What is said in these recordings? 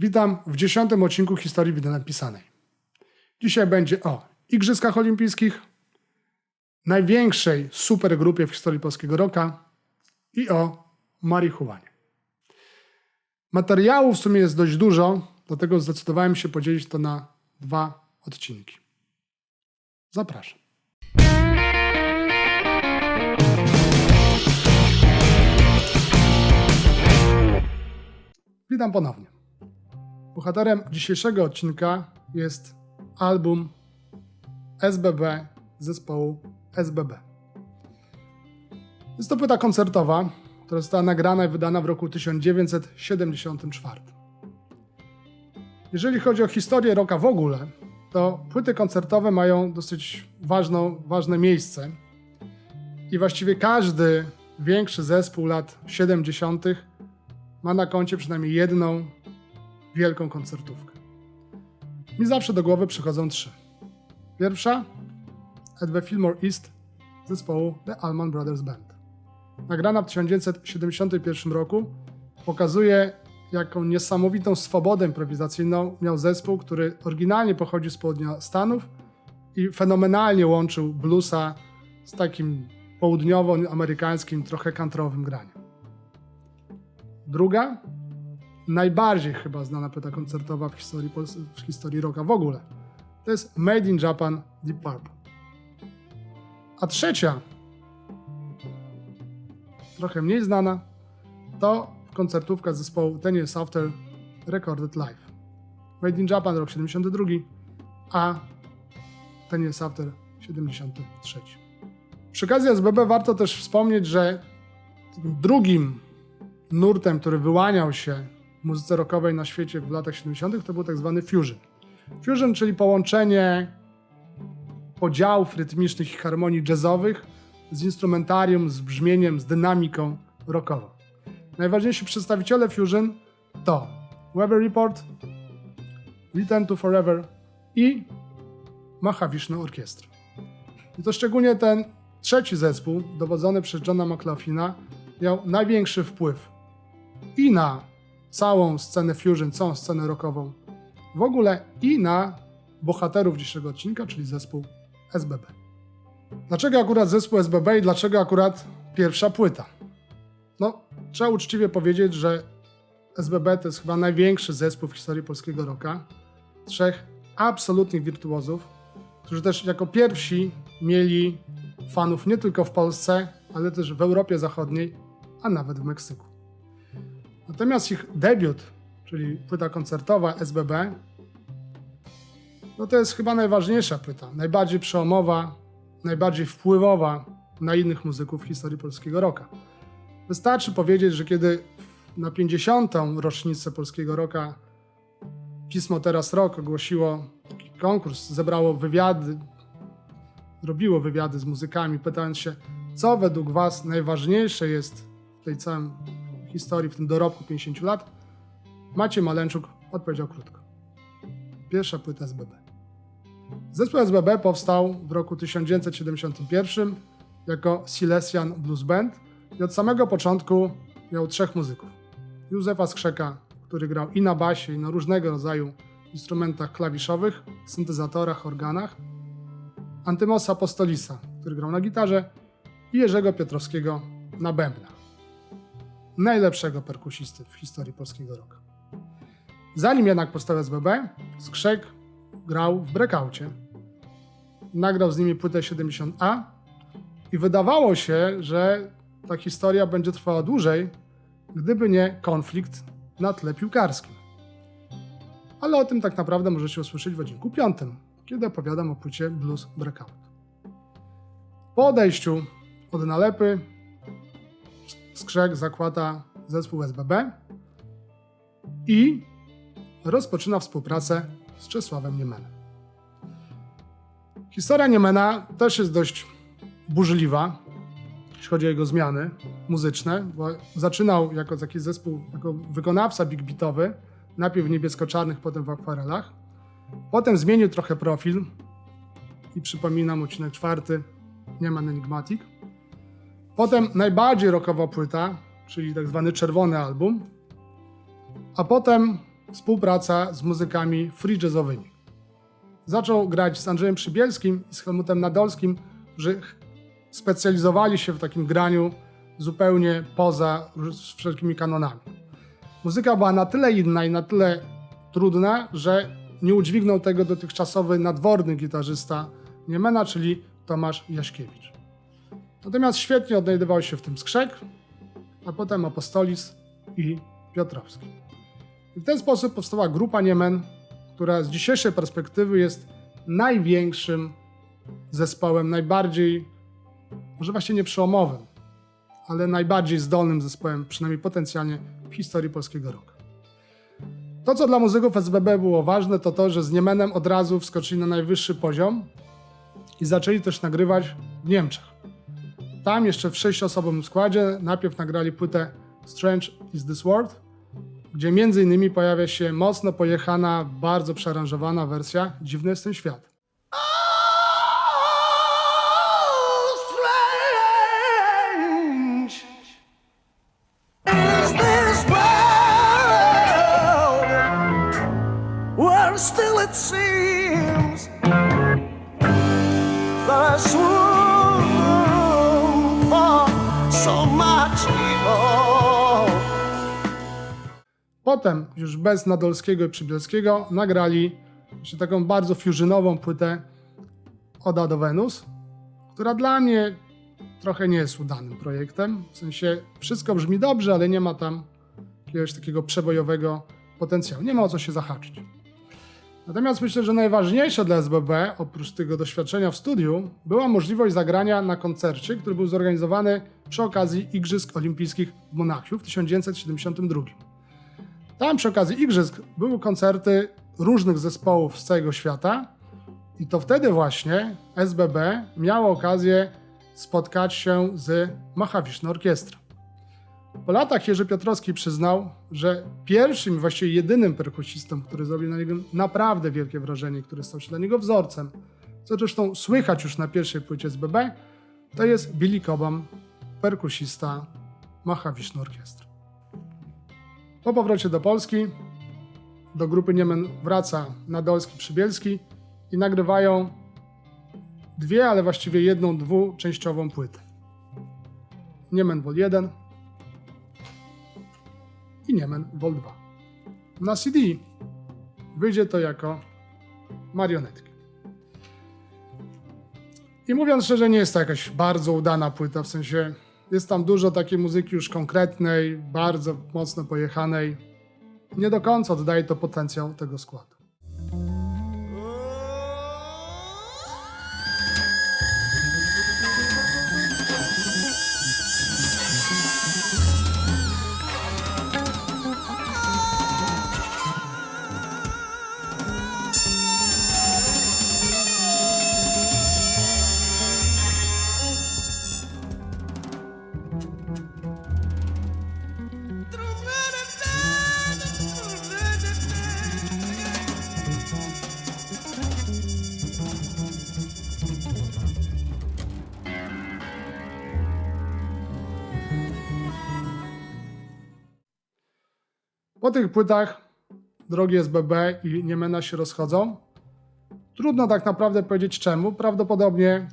Witam w dziesiątym odcinku historii wideo pisanej. Dzisiaj będzie o Igrzyskach Olimpijskich, największej supergrupie w historii polskiego roka i o marihuanie. Materiału w sumie jest dość dużo, dlatego zdecydowałem się podzielić to na dwa odcinki. Zapraszam. Witam ponownie. Bohaterem dzisiejszego odcinka jest album SBB zespołu SBB. Jest to płyta koncertowa, która została nagrana i wydana w roku 1974. Jeżeli chodzi o historię rocka w ogóle, to płyty koncertowe mają dosyć ważną, ważne miejsce i właściwie każdy większy zespół lat 70. ma na koncie przynajmniej jedną wielką koncertówkę. Mi zawsze do głowy przychodzą trzy. Pierwsza the Fillmore East zespołu The Allman Brothers Band. Nagrana w 1971 roku pokazuje, jaką niesamowitą swobodę improwizacyjną miał zespół, który oryginalnie pochodził z południa Stanów i fenomenalnie łączył bluesa z takim południowoamerykańskim, trochę kantrowym graniem. Druga najbardziej chyba znana płyta koncertowa w historii, w historii rocka w ogóle. To jest Made in Japan Deep Purple. A trzecia, trochę mniej znana, to koncertówka zespołu Ten Years After Recorded Live. Made in Japan rok 72, a Ten Years After 73. Przy okazji SBB warto też wspomnieć, że drugim nurtem, który wyłaniał się muzyce rockowej na świecie w latach 70., to był tak zwany fusion. Fusion, czyli połączenie podziałów rytmicznych i harmonii jazzowych z instrumentarium, z brzmieniem, z dynamiką rockową. Najważniejsi przedstawiciele fusion to Weather Report, Return to Forever i Mahavishnu Orkiestra. I to szczególnie ten trzeci zespół, dowodzony przez Johna McLaughlina, miał największy wpływ i na całą scenę fusion, całą scenę rockową, w ogóle i na bohaterów dzisiejszego odcinka, czyli zespół SBB. Dlaczego akurat zespół SBB i dlaczego akurat pierwsza płyta? No, trzeba uczciwie powiedzieć, że SBB to jest chyba największy zespół w historii polskiego rocka. Trzech absolutnych wirtuozów, którzy też jako pierwsi mieli fanów nie tylko w Polsce, ale też w Europie Zachodniej, a nawet w Meksyku. Natomiast ich debiut, czyli płyta koncertowa SBB, no to jest chyba najważniejsza płyta, najbardziej przełomowa, najbardziej wpływowa na innych muzyków w historii polskiego rocka. Wystarczy powiedzieć, że kiedy na 50. rocznicę polskiego rocka pismo Teraz Rock ogłosiło taki konkurs, zebrało wywiady, robiło wywiady z muzykami, pytając się, co według Was najważniejsze jest w tej całej historii, w tym dorobku 50 lat, Maciej Malęczuk odpowiedział krótko. Pierwsza płyta SBB. Zespół SBB powstał w roku 1971 jako Silesian Blues Band i od samego początku miał trzech muzyków. Józefa Skrzeka, który grał i na basie, i na różnego rodzaju instrumentach klawiszowych, syntezatorach, organach. Antymosa Apostolisa, który grał na gitarze i Jerzego Piotrowskiego na bębnach. Najlepszego perkusisty w historii polskiego rocka. Zanim jednak powstał SBB, Skrzek grał w Breakoutie. Nagrał z nimi płytę 70A i wydawało się, że ta historia będzie trwała dłużej, gdyby nie konflikt na tle piłkarskim. Ale o tym tak naprawdę możecie usłyszeć w odcinku 5, kiedy opowiadam o płycie Blues Breakout. Po odejściu od nalepy Skrzek zakłada zespół SBB i rozpoczyna współpracę z Czesławem Niemenem. Historia Niemena też jest dość burzliwa, jeśli chodzi o jego zmiany muzyczne, bo zaczynał jako taki zespół, jako wykonawca big beatowy, najpierw w niebiesko-czarnych, potem w akwarelach. Potem zmienił trochę profil i przypominam odcinek czwarty, Nieman Enigmatic. Potem najbardziej rockowa płyta, czyli tak zwany czerwony album. A potem współpraca z muzykami free jazzowymi. Zaczął grać z Andrzejem Przybielskim i z Helmutem Nadolskim, którzy specjalizowali się w takim graniu zupełnie poza wszelkimi kanonami. Muzyka była na tyle inna i na tyle trudna, że nie udźwignął tego dotychczasowy nadworny gitarzysta Niemena, czyli Tomasz Jaśkiewicz. Natomiast świetnie odnajdywał się w tym Skrzek, a potem Apostolis i Piotrowski. I w ten sposób powstała grupa Niemen, która z dzisiejszej perspektywy jest największym zespołem, najbardziej, może właśnie nie przełomowym, ale najbardziej zdolnym zespołem, przynajmniej potencjalnie, w historii polskiego roku. To, co dla muzyków SBB było ważne, to to, że z Niemenem od razu wskoczyli na najwyższy poziom i zaczęli też nagrywać w Niemczech. Tam jeszcze w sześciosobowym składzie najpierw nagrali płytę Strange is this World, gdzie między innymi pojawia się mocno pojechana, bardzo przearanżowana wersja Dziwny jest ten świat. Potem, już bez Nadolskiego i Przybielskiego, nagrali jeszcze taką bardzo fusionową płytę Oda do Wenus, która dla mnie trochę nie jest udanym projektem. W sensie wszystko brzmi dobrze, ale nie ma tam jakiegoś takiego przebojowego potencjału. Nie ma o co się zahaczyć. Natomiast myślę, że najważniejsze dla SBB, oprócz tego doświadczenia w studiu, była możliwość zagrania na koncercie, który był zorganizowany przy okazji Igrzysk Olimpijskich w Monachium w 1972. Tam przy okazji Igrzysk były koncerty różnych zespołów z całego świata i to wtedy właśnie SBB miało okazję spotkać się z Mahawiszną Orkiestrą. Po latach Jerzy Piotrowski przyznał, że pierwszym i właściwie jedynym perkusistą, który zrobił na niego naprawdę wielkie wrażenie, który stał się dla niego wzorcem, co zresztą słychać już na pierwszej płycie SBB, to jest Billy Cobham, perkusista Mahawiszny Orkiestry. Po powrocie do Polski do grupy Niemen wraca Nadolski Przybielski i nagrywają dwie, ale właściwie jedną dwuczęściową płytę. Niemen Vol 1 i Niemen Vol 2. Na CD wyjdzie to jako marionetki. I mówiąc szczerze, nie jest to jakaś bardzo udana płyta, w sensie jest tam dużo takiej muzyki już konkretnej, bardzo mocno pojechanej. Nie do końca oddaje to potencjał tego składu. Po tych płytach drogi SBB i Niemena się rozchodzą. Trudno tak naprawdę powiedzieć czemu. Prawdopodobnie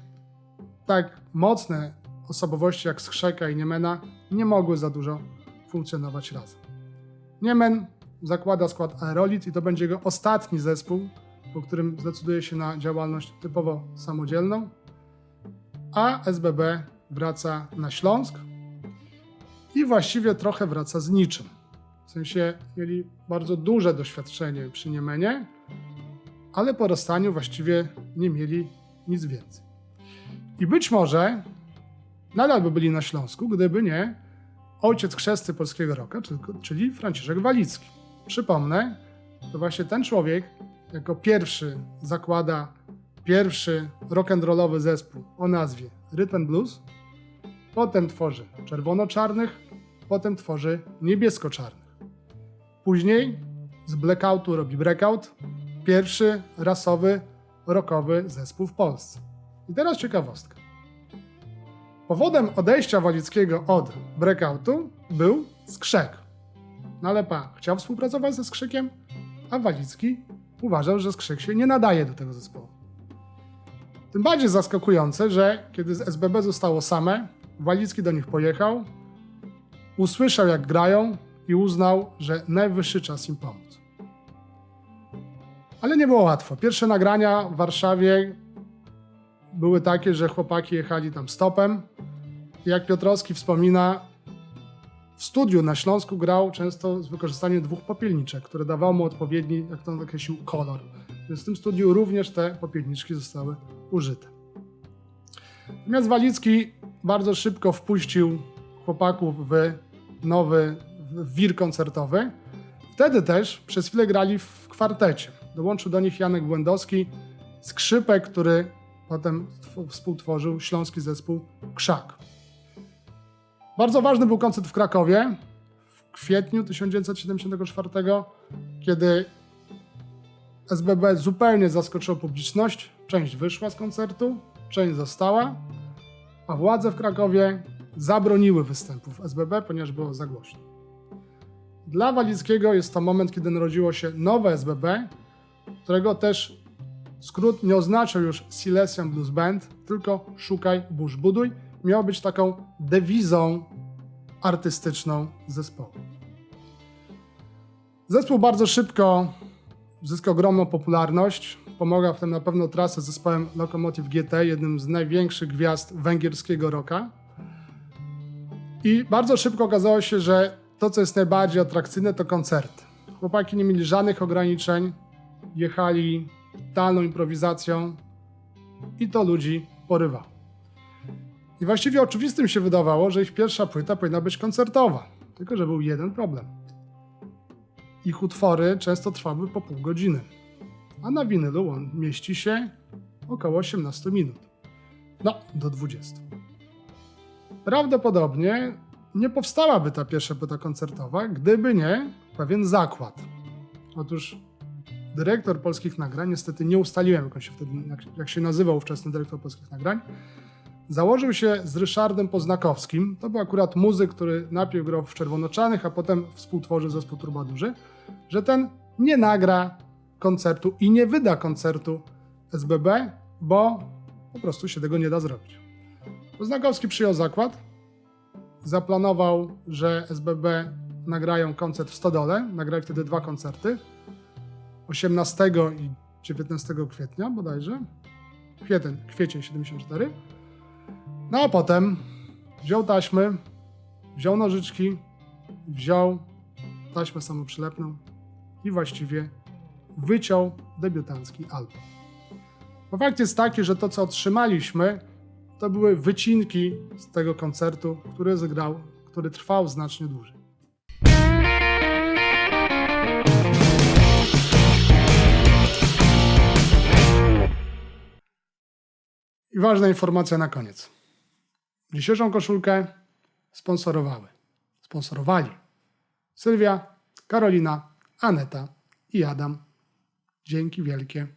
tak mocne osobowości jak Skrzeka i Niemena nie mogły za dużo funkcjonować razem. Niemen zakłada skład Aerolit i to będzie jego ostatni zespół, po którym zdecyduje się na działalność typowo samodzielną, a SBB wraca na Śląsk i właściwie trochę wraca z niczym. W sensie mieli bardzo duże doświadczenie przy Niemenie, ale po rozstaniu właściwie nie mieli nic więcej. I być może nadal by byli na Śląsku, gdyby nie ojciec chrzesty polskiego roka, czyli- Franciszek Walicki. Przypomnę, to właśnie ten człowiek jako pierwszy zakłada pierwszy rock'n'rollowy zespół o nazwie Rhythm Blues, potem tworzy czerwono-czarnych, potem tworzy niebiesko-czarnych. Później z Blackoutu robi Breakout, pierwszy rasowy, rockowy zespół w Polsce. I teraz ciekawostka. Powodem odejścia Walickiego od Breakoutu był skrzek. No ale pa, chciał współpracować ze skrzykiem, a Walicki uważał, że Skrzyk się nie nadaje do tego zespołu. Tym bardziej zaskakujące, że kiedy z SBB zostało same, Walicki do nich pojechał, usłyszał jak grają i uznał, że najwyższy czas im pomóc. Ale nie było łatwo. Pierwsze nagrania w Warszawie były takie, że chłopaki jechali tam stopem. Jak Piotrowski wspomina, w studiu na Śląsku grał często z wykorzystaniem dwóch popielniczek, które dawało mu odpowiedni, jak to określił, kolor. Więc w tym studiu również te popielniczki zostały użyte. Natomiast Walicki bardzo szybko wpuścił chłopaków w nowy wir koncertowy. Wtedy też przez chwilę grali w kwartecie. Dołączył do nich Janek Błędowski, skrzypek, który potem tw- współtworzył śląski zespół Krzak. Bardzo ważny był koncert w Krakowie w kwietniu 1974, kiedy SBB zupełnie zaskoczyło publiczność. Część wyszła z koncertu, część została, a władze w Krakowie zabroniły występów SBB, ponieważ było za głośno. Dla Walickiego jest to moment, kiedy narodziło się nowe SBB, którego też skrót nie oznaczał już Silesian Blues Band, tylko Szukaj, Burz, Buduj. Miał być taką dewizą artystyczną zespołu. Zespół bardzo szybko zyskał ogromną popularność. Pomagał w tym na pewno trasę z zespołem Lokomotiv GT, jednym z największych gwiazd węgierskiego rocka. I bardzo szybko okazało się, że to, co jest najbardziej atrakcyjne, to koncerty. Chłopaki nie mieli żadnych ograniczeń, jechali totalną improwizacją i to ludzi porywało. I właściwie oczywistym się wydawało, że ich pierwsza płyta powinna być koncertowa. Tylko, że był jeden problem. Ich utwory często trwały po pół godziny, a na winylu on mieści się około 18 minut. No, do 20. Prawdopodobnie nie powstałaby ta pierwsza płyta koncertowa, gdyby nie pewien zakład. Otóż dyrektor polskich nagrań, niestety nie ustaliłem, jak, się wtedy, jak, jak się nazywał ówczesny dyrektor polskich nagrań, założył się z Ryszardem Poznakowskim. To był akurat muzyk, który najpierw grał w Czerwonoczanych, a potem współtworzył zespół Turbadurzy, że ten nie nagra koncertu i nie wyda koncertu SBB, bo po prostu się tego nie da zrobić. Poznakowski przyjął zakład, zaplanował, że SBB nagrają koncert w Stodole. Nagrali wtedy dwa koncerty. 18 i 19 kwietnia bodajże. Kwiecień, kwiecień 74. No a potem wziął taśmy, wziął nożyczki, wziął taśmę samoprzylepną i właściwie wyciął debiutancki album. Bo fakt jest taki, że to co otrzymaliśmy to były wycinki z tego koncertu, który zagrał, który trwał znacznie dłużej. I ważna informacja na koniec. Dzisiejszą koszulkę sponsorowały. Sponsorowali Sylwia, Karolina, Aneta i Adam. Dzięki wielkie.